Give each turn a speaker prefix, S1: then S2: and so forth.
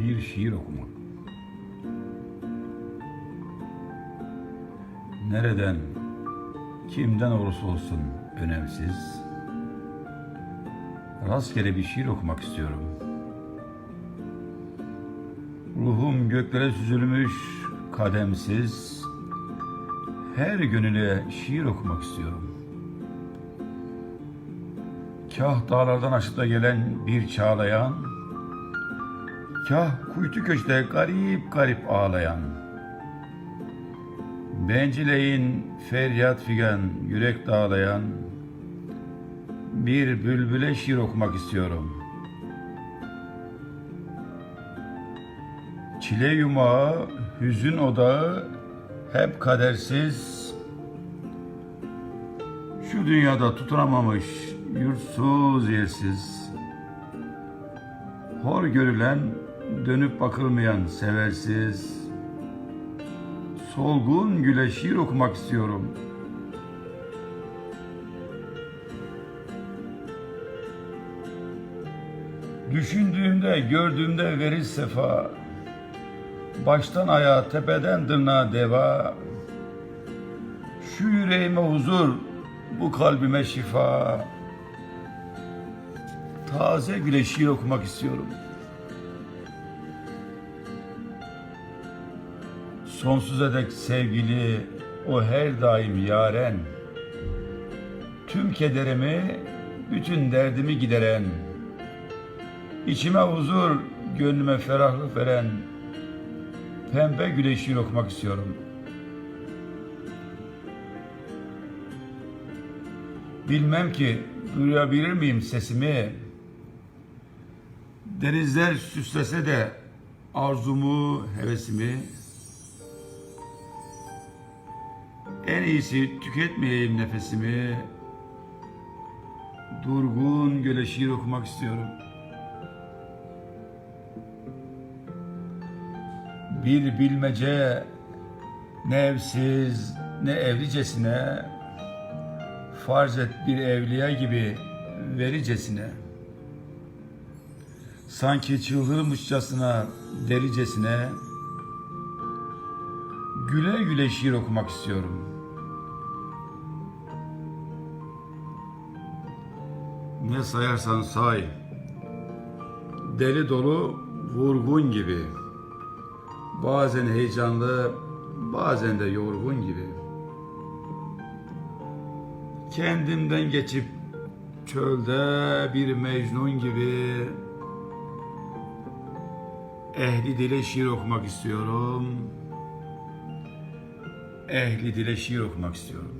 S1: bir şiir okumak. Nereden, kimden olursa olsun önemsiz. Rastgele bir şiir okumak istiyorum. Ruhum göklere süzülmüş kademsiz. Her gönüle şiir okumak istiyorum. Kah dağlardan aşıda gelen bir çağlayan, kah kuytu köşte garip garip ağlayan, bencileyin feryat figan yürek dağlayan, bir bülbüle şiir okumak istiyorum. Çile yumağı, hüzün odağı, hep kadersiz, şu dünyada tutunamamış, yurtsuz yersiz, hor görülen, dönüp bakılmayan seversiz, solgun güle şiir okumak istiyorum. Düşündüğümde, gördüğümde verir sefa, baştan ayağa, tepeden tırnağa deva, şu yüreğime huzur, bu kalbime şifa. Taze güle şiir okumak istiyorum. Sonsuza dek sevgili, o her daim yaren. Tüm kederimi, bütün derdimi gideren. İçime huzur, gönlüme ferahlık veren. Pembe güle şiir okumak istiyorum.'' Bilmem ki duyabilir miyim sesimi? Denizler süslese de arzumu, hevesimi. En iyisi tüketmeyeyim nefesimi. Durgun göle şiir okumak istiyorum. Bir bilmece ne evsiz ne evlicesine farz et bir evliya gibi vericesine, sanki çıldırmışçasına, delicesine, güle güle şiir okumak istiyorum. Ne sayarsan say, deli dolu vurgun gibi, bazen heyecanlı, bazen de yorgun gibi.'' Kendimden geçip çölde bir mecnun gibi ehli dile şiir okumak istiyorum. Ehli dile şiir okumak istiyorum.